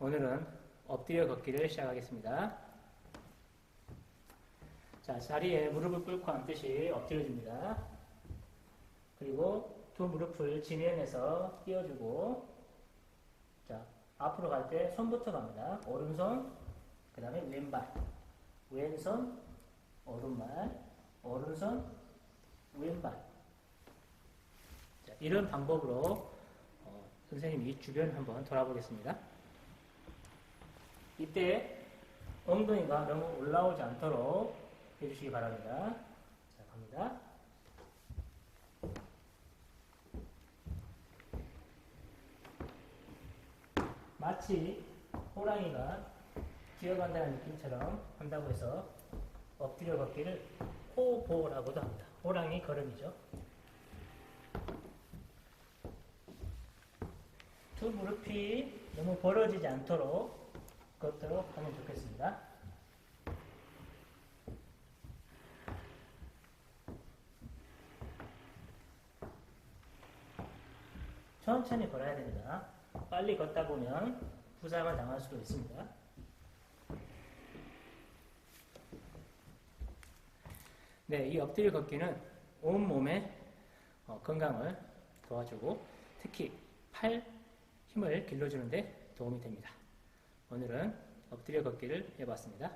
오늘은 엎드려 걷기를 시작하겠습니다. 자, 자리에 무릎을 꿇고 앉듯이 엎드려줍니다. 그리고 두 무릎을 지면에서 띄워주고, 자, 앞으로 갈 때 손부터 갑니다. 오른손, 그 다음에 왼발, 왼손, 오른발, 오른손, 왼발. 자, 이런 방법으로 어, 선생님 이 주변 한번 돌아보겠습니다. 이때 엉덩이가 너무 올라오지 않도록 해주시기 바랍니다. 자, 갑니다. 마치 호랑이가 기어간다는 느낌처럼 한다고 해서 엎드려 걷기를 호보라고도 합니다. 호랑이 걸음이죠. 두 무릎이 너무 벌어지지 않도록 걷도록 하면 좋겠습니다. 천천히 걸어야 됩니다. 빨리 걷다 보면 부상을 당할 수도 있습니다. 네, 이 엎드려 걷기는 온몸의 어, 건강을 도와주고 특히 팔 힘을 길러주는데 도움이 됩니다. 오늘은 엎드려 걷기를 해봤습니다.